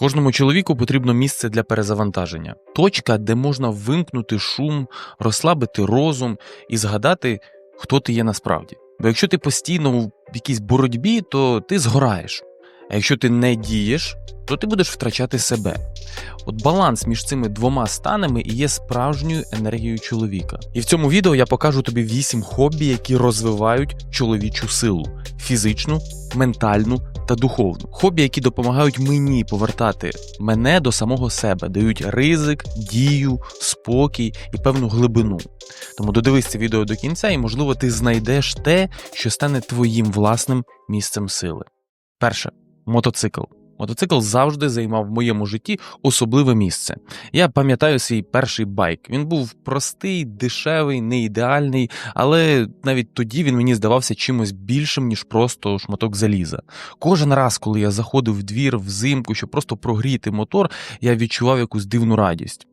Кожному чоловіку потрібно місце для перезавантаження, точка, де можна вимкнути шум, розслабити розум і згадати, хто ти є насправді. Бо якщо ти постійно в якійсь боротьбі, то ти згораєш. А якщо ти не дієш, то ти будеш втрачати себе. От баланс між цими двома станами і є справжньою енергією чоловіка. І в цьому відео я покажу тобі вісім хобі, які розвивають чоловічу силу фізичну, ментальну та духовну. Хобі, які допомагають мені повертати мене до самого себе, дають ризик, дію, спокій і певну глибину. Тому додивись це відео до кінця, і можливо ти знайдеш те, що стане твоїм власним місцем сили. Перше мотоцикл. Мотоцикл завжди займав в моєму житті особливе місце. Я пам'ятаю свій перший байк. Він був простий, дешевий, не ідеальний, але навіть тоді він мені здавався чимось більшим, ніж просто шматок заліза. Кожен раз, коли я заходив в двір взимку, щоб просто прогріти мотор, я відчував якусь дивну радість.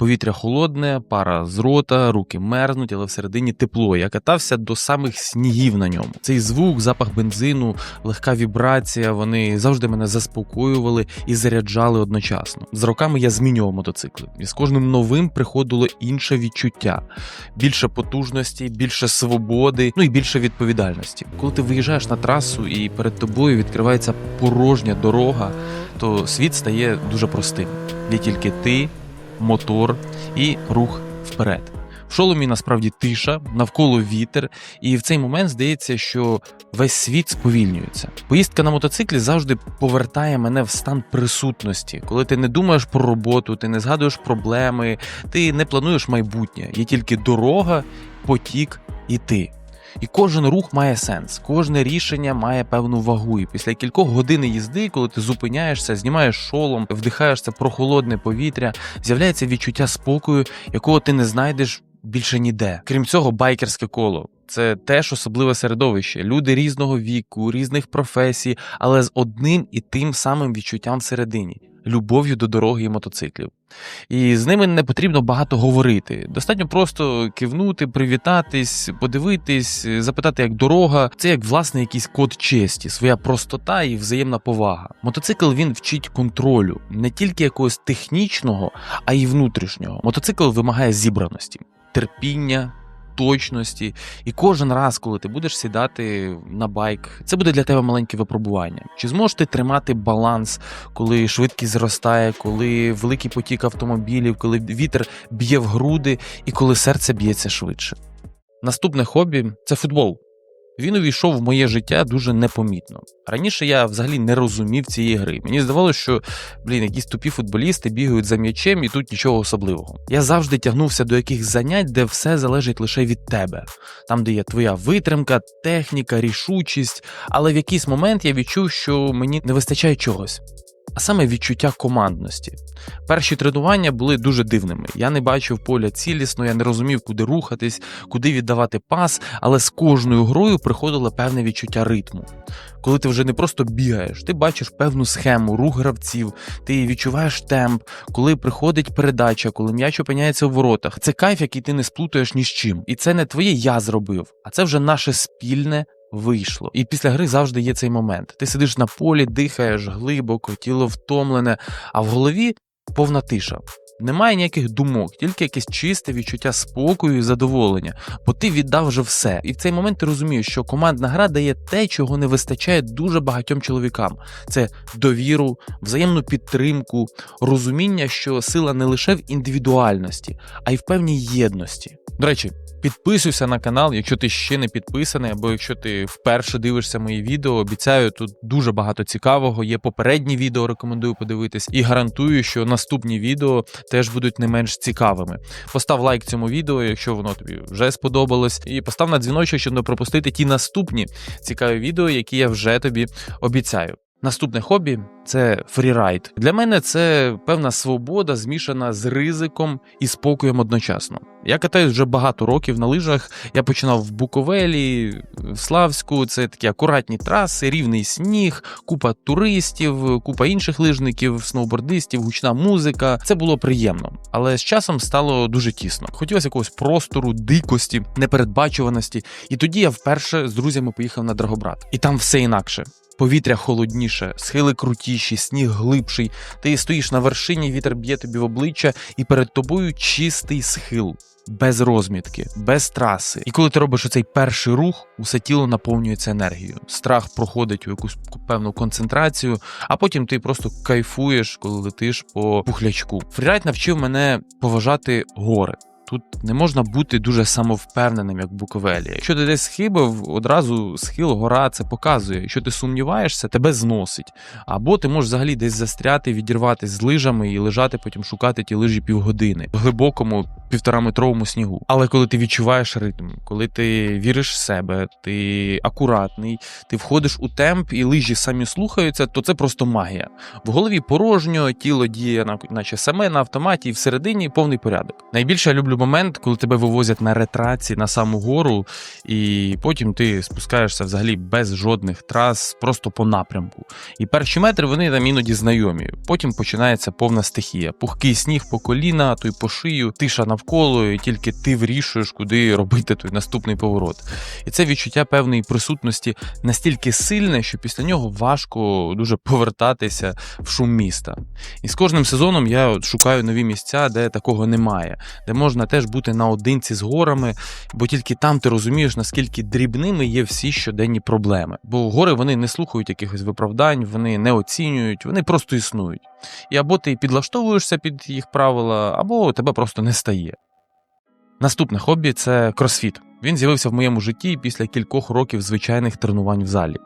Повітря холодне, пара з рота, руки мерзнуть, але всередині тепло. Я катався до самих снігів на ньому. Цей звук, запах бензину, легка вібрація, вони завжди мене заспокоювали і заряджали одночасно. З роками я змінював мотоцикли, і з кожним новим приходило інше відчуття: більше потужності, більше свободи, ну і більше відповідальності. Коли ти виїжджаєш на трасу і перед тобою відкривається порожня дорога, то світ стає дуже простим. Є тільки ти мотор і рух вперед. В шоломі насправді тиша, навколо вітер, і в цей момент здається, що весь світ сповільнюється. Поїздка на мотоциклі завжди повертає мене в стан присутності, коли ти не думаєш про роботу, ти не згадуєш проблеми, ти не плануєш майбутнє. Є тільки дорога, потік і ти. І кожен рух має сенс, кожне рішення має певну вагу. І після кількох годин їзди, коли ти зупиняєшся, знімаєш шолом, вдихаєш це прохолодне повітря, з'являється відчуття спокою, якого ти не знайдеш більше ніде. Крім цього, байкерське коло. Це теж особливе середовище. Люди різного віку, різних професій, але з одним і тим самим відчуттям всередині любов'ю до дороги і мотоциклів. І з ними не потрібно багато говорити. Достатньо просто кивнути, привітатись, подивитись, запитати, як дорога. Це як власне якийсь код честі, своя простота і взаємна повага. Мотоцикл він вчить контролю не тільки якогось технічного, а й внутрішнього. Мотоцикл вимагає зібраності, терпіння. Точності, і кожен раз, коли ти будеш сідати на байк, це буде для тебе маленьке випробування. Чи зможеш ти тримати баланс, коли швидкість зростає, коли великий потік автомобілів, коли вітер б'є в груди і коли серце б'ється швидше? Наступне хобі це футбол. Він увійшов в моє життя дуже непомітно. Раніше я взагалі не розумів цієї гри. Мені здавалося, що блін, якісь тупі футболісти бігають за м'ячем і тут нічого особливого. Я завжди тягнувся до яких занять, де все залежить лише від тебе, там, де є твоя витримка, техніка, рішучість. Але в якийсь момент я відчув, що мені не вистачає чогось. А саме відчуття командності. Перші тренування були дуже дивними. Я не бачив поля цілісно, я не розумів, куди рухатись, куди віддавати пас, але з кожною грою приходило певне відчуття ритму. Коли ти вже не просто бігаєш, ти бачиш певну схему, рух гравців, ти відчуваєш темп, коли приходить передача, коли м'яч опиняється у воротах. Це кайф, який ти не сплутаєш ні з чим. І це не твоє я зробив, а це вже наше спільне вийшло. І після гри завжди є цей момент. Ти сидиш на полі, дихаєш глибоко, тіло втомлене, а в голові повна тиша. Немає ніяких думок, тільки якесь чисте відчуття спокою і задоволення, бо ти віддав вже все. І в цей момент ти розумієш, що командна гра дає те, чого не вистачає дуже багатьом чоловікам: це довіру, взаємну підтримку, розуміння, що сила не лише в індивідуальності, а й в певній єдності. До речі, підписуйся на канал, якщо ти ще не підписаний, або якщо ти вперше дивишся мої відео. Обіцяю, тут дуже багато цікавого. Є попередні відео, рекомендую подивитись, і гарантую, що наступні відео теж будуть не менш цікавими. Постав лайк цьому відео, якщо воно тобі вже сподобалось, і постав на дзвіночок, щоб не пропустити ті наступні цікаві відео, які я вже тобі обіцяю. Наступне хобі це фрірайд. Для мене це певна свобода, змішана з ризиком і спокоєм одночасно. Я катаюсь вже багато років на лижах. Я починав в Буковелі, в Славську. Це такі акуратні траси, рівний сніг, купа туристів, купа інших лижників, сноубордистів, гучна музика. Це було приємно, але з часом стало дуже тісно. Хотілося якогось простору, дикості, непередбачуваності. І тоді я вперше з друзями поїхав на Драгобрат. І там все інакше. Повітря холодніше, схили крутіші, сніг глибший. Ти стоїш на вершині, вітер б'є тобі в обличчя, і перед тобою чистий схил. Без розмітки, без траси. І коли ти робиш оцей перший рух, усе тіло наповнюється енергією. Страх проходить у якусь певну концентрацію, а потім ти просто кайфуєш, коли летиш по пухлячку. Фрірайд навчив мене поважати гори. Тут не можна бути дуже самовпевненим, як в Буковелі. Якщо ти десь схибив, одразу схил, гора це показує. Якщо ти сумніваєшся, тебе зносить. Або ти можеш взагалі десь застряти, відірватися з лижами і лежати, потім шукати ті лижі півгодини в глибокому півтораметровому снігу. Але коли ти відчуваєш ритм, коли ти віриш в себе, ти акуратний, ти входиш у темп і лижі самі слухаються, то це просто магія. В голові порожньо, тіло діє, наче саме на автоматі, і всередині повний порядок. Найбільше я люблю момент, коли тебе вивозять на ретраці на саму гору, і потім ти спускаєшся взагалі без жодних трас, просто по напрямку. І перші метри вони там іноді знайомі. Потім починається повна стихія. Пухкий сніг по коліна, то й по шию, тиша навколо, і тільки ти вирішуєш, куди робити той наступний поворот. І це відчуття певної присутності настільки сильне, що після нього важко дуже повертатися в шум міста. І з кожним сезоном я шукаю нові місця, де такого немає, де можна теж бути наодинці з горами, бо тільки там ти розумієш, наскільки дрібними є всі щоденні проблеми. Бо гори вони не слухають якихось виправдань, вони не оцінюють, вони просто існують. І або ти підлаштовуєшся під їх правила, або тебе просто не стає. Наступне хобі це кросфіт. Він з'явився в моєму житті після кількох років звичайних тренувань в залі.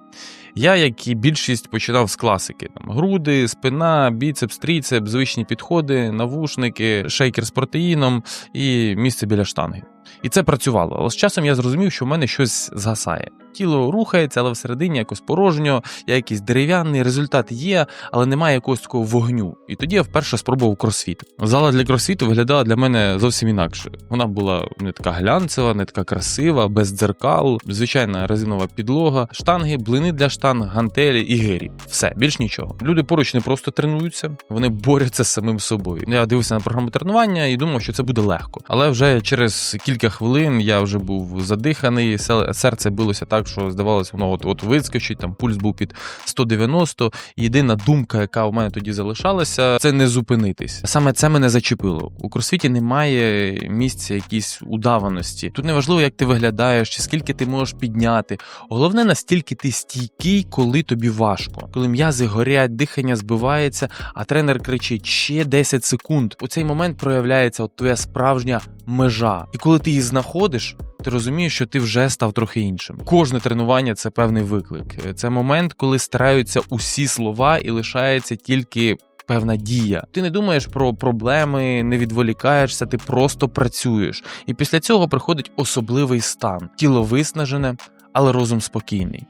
Я, як і більшість, починав з класики: там груди, спина, біцепс, тріцепс, звичні підходи, навушники, шейкер з протеїном і місце біля штанги. І це працювало. Але з часом я зрозумів, що в мене щось згасає. Тіло рухається, але всередині якось порожньо, я якийсь дерев'яний, результат є, але немає якогось такого вогню. І тоді я вперше спробував кросфіт. Зала для кросфіту виглядала для мене зовсім інакше. Вона була не така глянцева, не така красива, без дзеркал, звичайна резинова підлога, штанги, блини для штанг, гантелі і гирі. Все, більш нічого. Люди поруч не просто тренуються, вони борються з самим собою. Я дивився на програму тренування і думав, що це буде легко. Але вже через кілька хвилин я вже був задиханий, серце билося так, що здавалося, воно от от вискочить, там пульс був під 190. Єдина думка, яка у мене тоді залишалася, це не зупинитись. Саме це мене зачепило. У кросфіті немає місця якійсь удаваності. Тут не важливо, як ти виглядаєш, чи скільки ти можеш підняти. Головне, настільки ти стійкий, коли тобі важко, коли м'язи горять, дихання збивається, а тренер кричить ще 10 секунд. У цей момент проявляється от твоя справжня межа. І коли ти її знаходиш. Ти розумієш, що ти вже став трохи іншим. Кожне тренування це певний виклик. Це момент, коли стараються усі слова і лишається тільки. Певна дія. Ти не думаєш про проблеми, не відволікаєшся, ти просто працюєш. І після цього приходить особливий стан. Тіло виснажене, але розум спокійний.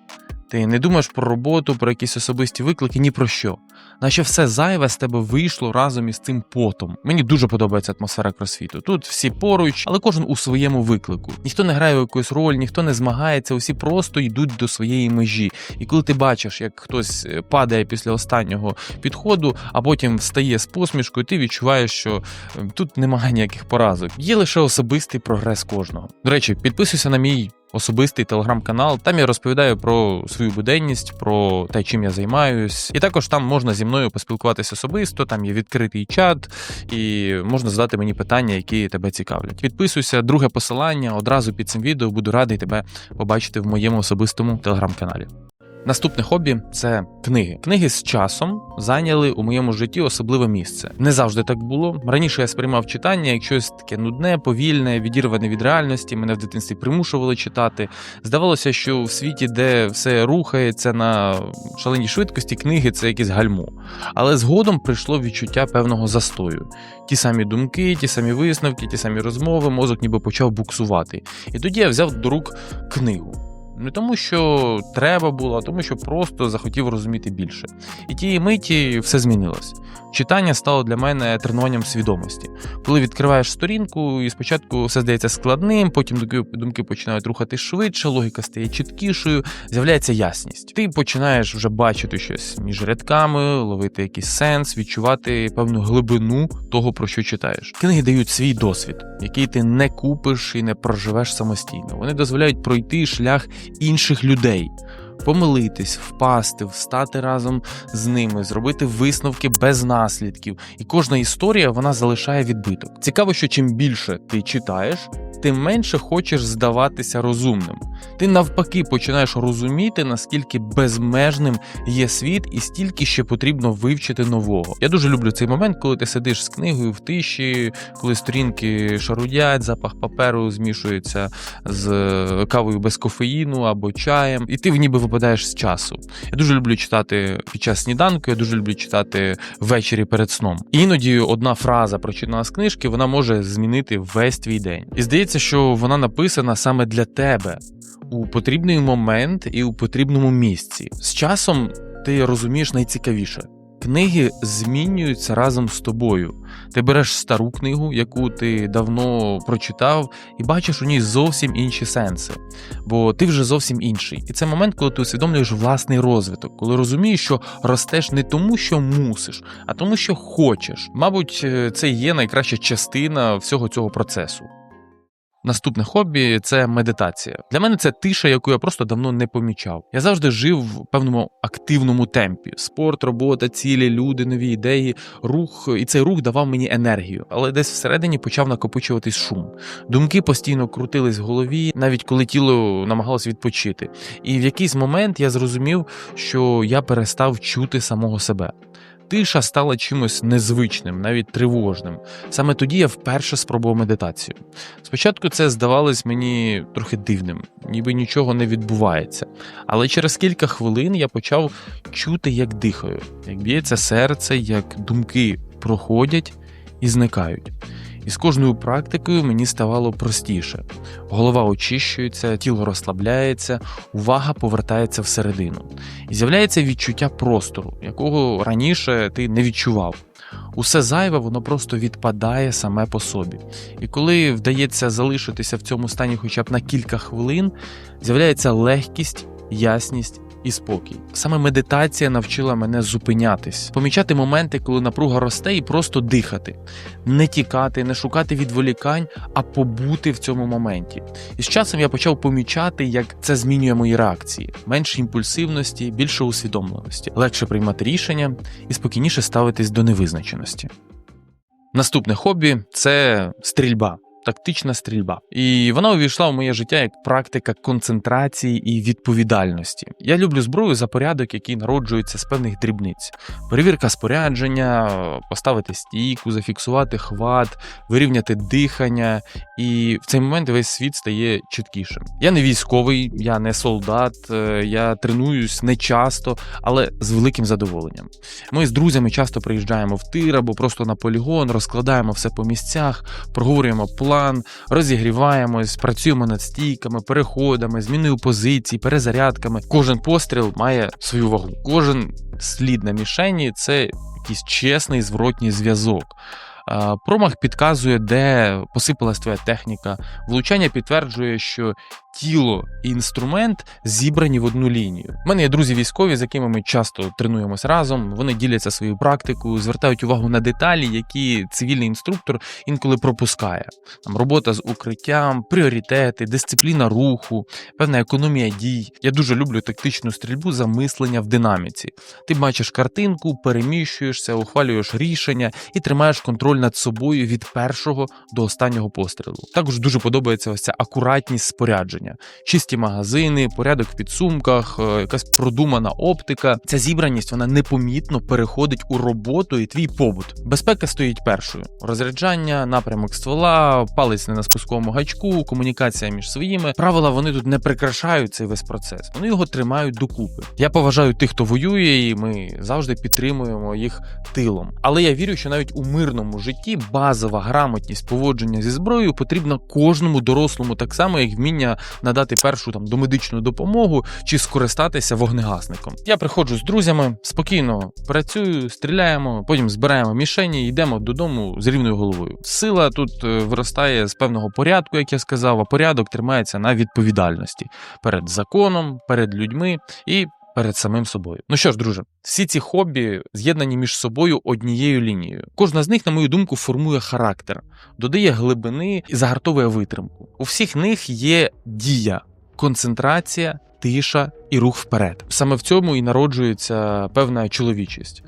Ти не думаєш про роботу, про якісь особисті виклики, ні про що. Наче все зайве з тебе вийшло разом із цим потом. Мені дуже подобається атмосфера кросфіту. Тут всі поруч, але кожен у своєму виклику. Ніхто не грає в якусь роль, ніхто не змагається, усі просто йдуть до своєї межі. І коли ти бачиш, як хтось е, падає після останнього підходу, а потім встає з посмішкою, ти відчуваєш, що е, тут немає ніяких поразок. Є лише особистий прогрес кожного. До речі, підписуйся на мій особистий телеграм-канал. Там я розповідаю про свою буденність, про те, чим я займаюсь. І також там можна зі мною поспілкуватися особисто. Там є відкритий чат, і можна задати мені питання, які тебе цікавлять. Підписуйся, друге посилання одразу під цим відео. Буду радий тебе побачити в моєму особистому телеграм-каналі. Наступне хобі це книги. Книги з часом зайняли у моєму житті особливе місце. Не завжди так було. Раніше я сприймав читання як щось таке нудне, повільне, відірване від реальності. Мене в дитинстві примушували читати. Здавалося, що в світі, де все рухається на шаленій швидкості, книги це якесь гальмо. Але згодом прийшло відчуття певного застою. Ті самі думки, ті самі висновки, ті самі розмови, мозок ніби почав буксувати. І тоді я взяв до рук книгу. Не тому, що треба було, а тому, що просто захотів розуміти більше. І тієї миті все змінилось. Читання стало для мене тренуванням свідомості. Коли відкриваєш сторінку, і спочатку все здається складним, потім думки, починають рухати швидше, логіка стає чіткішою, з'являється ясність. Ти починаєш вже бачити щось між рядками, ловити якийсь сенс, відчувати певну глибину того, про що читаєш. Книги дають свій досвід, який ти не купиш і не проживеш самостійно. Вони дозволяють пройти шлях інших людей. Помилитись, впасти, встати разом з ними, зробити висновки без наслідків. І кожна історія вона залишає відбиток. Цікаво, що чим більше ти читаєш, тим менше хочеш здаватися розумним. Ти навпаки починаєш розуміти, наскільки безмежним є світ, і стільки ще потрібно вивчити нового. Я дуже люблю цей момент, коли ти сидиш з книгою в тиші, коли сторінки шарудять, запах паперу змішується з кавою без кофеїну або чаєм, і ти в ніби випадаєш з часу. Я дуже люблю читати під час сніданку, я дуже люблю читати ввечері перед сном. Іноді одна фраза, прочитана з книжки, вона може змінити весь твій день. І здається, що вона написана саме для тебе у потрібний момент і у потрібному місці. З часом ти розумієш найцікавіше. Книги змінюються разом з тобою. Ти береш стару книгу, яку ти давно прочитав, і бачиш у ній зовсім інші сенси, бо ти вже зовсім інший. І це момент, коли ти усвідомлюєш власний розвиток, коли розумієш, що ростеш не тому, що мусиш, а тому, що хочеш. Мабуть, е, це є найкраща частина всього цього процесу. Наступне хобі це медитація. Для мене це тиша, яку я просто давно не помічав. Я завжди жив в певному активному темпі: спорт, робота, цілі, люди, нові ідеї, рух, і цей рух давав мені енергію, але десь всередині почав накопичуватись шум. Думки постійно крутились в голові, навіть коли тіло намагалось відпочити. І в якийсь момент я зрозумів, що я перестав чути самого себе. Тиша стала чимось незвичним, навіть тривожним. Саме тоді я вперше спробував медитацію. Спочатку це здавалось мені трохи дивним, ніби нічого не відбувається. Але через кілька хвилин я почав чути, як дихаю, як б'ється серце, як думки проходять і зникають. І з кожною практикою мені ставало простіше. Голова очищується, тіло розслабляється, увага повертається всередину. І з'являється відчуття простору, якого раніше ти не відчував. Усе зайве, воно просто відпадає саме по собі. І коли вдається залишитися в цьому стані хоча б на кілька хвилин, з'являється легкість, ясність і спокій. Саме медитація навчила мене зупинятись, помічати моменти, коли напруга росте, і просто дихати, не тікати, не шукати відволікань, а побути в цьому моменті. І з часом я почав помічати, як це змінює мої реакції: менше імпульсивності, більше усвідомленості, легше приймати рішення і спокійніше ставитись до невизначеності. Наступне хобі це стрільба тактична стрільба. І вона увійшла в моє життя як практика концентрації і відповідальності. Я люблю зброю за порядок, який народжується з певних дрібниць: перевірка спорядження, поставити стійку, зафіксувати хват, вирівняти дихання. І в цей момент весь світ стає чіткішим. Я не військовий, я не солдат, е, я тренуюсь не часто, але з великим задоволенням. Ми з друзями часто приїжджаємо в тир або просто на полігон, розкладаємо все по місцях, проговорюємо план план, розігріваємось, працюємо над стійками, переходами, зміною позицій, перезарядками. Кожен постріл має свою вагу. Кожен слід на мішені це якийсь чесний зворотній зв'язок. Промах підказує, де посипалась твоя техніка. Влучання підтверджує, що тіло і інструмент зібрані в одну лінію. У мене є друзі військові, з якими ми часто тренуємось разом. Вони діляться своєю практикою, звертають увагу на деталі, які цивільний інструктор інколи пропускає. Там робота з укриттям, пріоритети, дисципліна руху, певна економія дій. Я дуже люблю тактичну стрільбу за мислення в динаміці. Ти бачиш картинку, переміщуєшся, ухвалюєш рішення і тримаєш контроль над собою від першого до останнього пострілу. Також дуже подобається ось ця акуратність спорядження спорядження, чисті магазини, порядок в підсумках, е, якась продумана оптика. Ця зібраність вона непомітно переходить у роботу і твій побут. Безпека стоїть першою: розряджання, напрямок ствола, палець не на спусковому гачку, комунікація між своїми. Правила вони тут не прикрашають цей весь процес. Вони його тримають докупи. Я поважаю тих, хто воює, і ми завжди підтримуємо їх тилом. Але я вірю, що навіть у мирному житті базова грамотність поводження зі зброєю потрібна кожному дорослому, так само як вміння надати першу там домедичну допомогу чи скористатися вогнегасником. Я приходжу з друзями, спокійно працюю, стріляємо, потім збираємо мішені, йдемо додому з рівною головою. Сила тут е, виростає з певного порядку, як я сказав, а порядок тримається на відповідальності перед законом, перед людьми і. Перед самим собою. Ну що ж, друже, всі ці хобі з'єднані між собою однією лінією. Кожна з них, на мою думку, формує характер, додає глибини і загартовує витримку. У всіх них є дія, концентрація тиша і рух вперед. Саме в цьому і народжується певна чоловічість.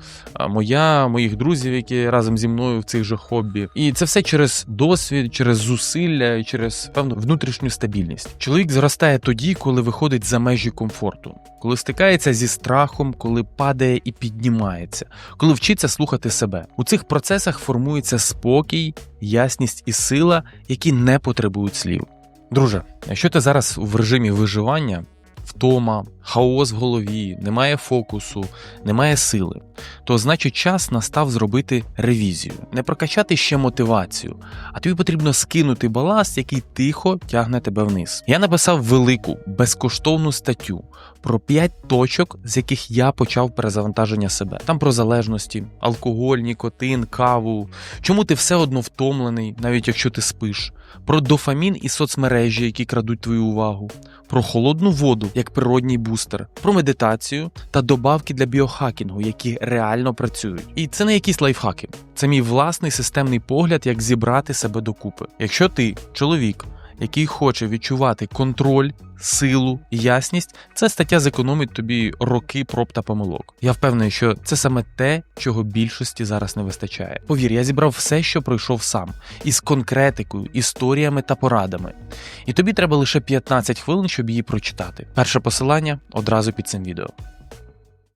Моя, моїх друзів, які разом зі мною в цих же хобі. І це все через досвід, через зусилля, і через певну внутрішню стабільність. Чоловік зростає тоді, коли виходить за межі комфорту, коли стикається зі страхом, коли падає і піднімається, коли вчиться слухати себе. У цих процесах формується спокій, ясність і сила, які не потребують слів. Друже, якщо ти зараз в режимі виживання, втома, хаос в голові, немає фокусу, немає сили, то значить час настав зробити ревізію, не прокачати ще мотивацію, а тобі потрібно скинути баласт, який тихо тягне тебе вниз. Я написав велику безкоштовну статтю про 5 точок, з яких я почав перезавантаження себе. Там про залежності, алкоголь, нікотин, каву, чому ти все одно втомлений, навіть якщо ти спиш, про дофамін і соцмережі, які крадуть твою увагу, про холодну воду як природній бустер, про медитацію та добавки для біохакінгу, які реально працюють. І це не якісь лайфхаки, це мій власний системний погляд, як зібрати себе докупи. Якщо ти чоловік, який хоче відчувати контроль, силу, ясність, ця стаття зекономить тобі роки проб та помилок. Я впевнений, що це саме те, чого більшості зараз не вистачає. Повір, я зібрав все, що пройшов сам, із конкретикою, історіями та порадами. І тобі треба лише 15 хвилин, щоб її прочитати. Перше посилання одразу під цим відео.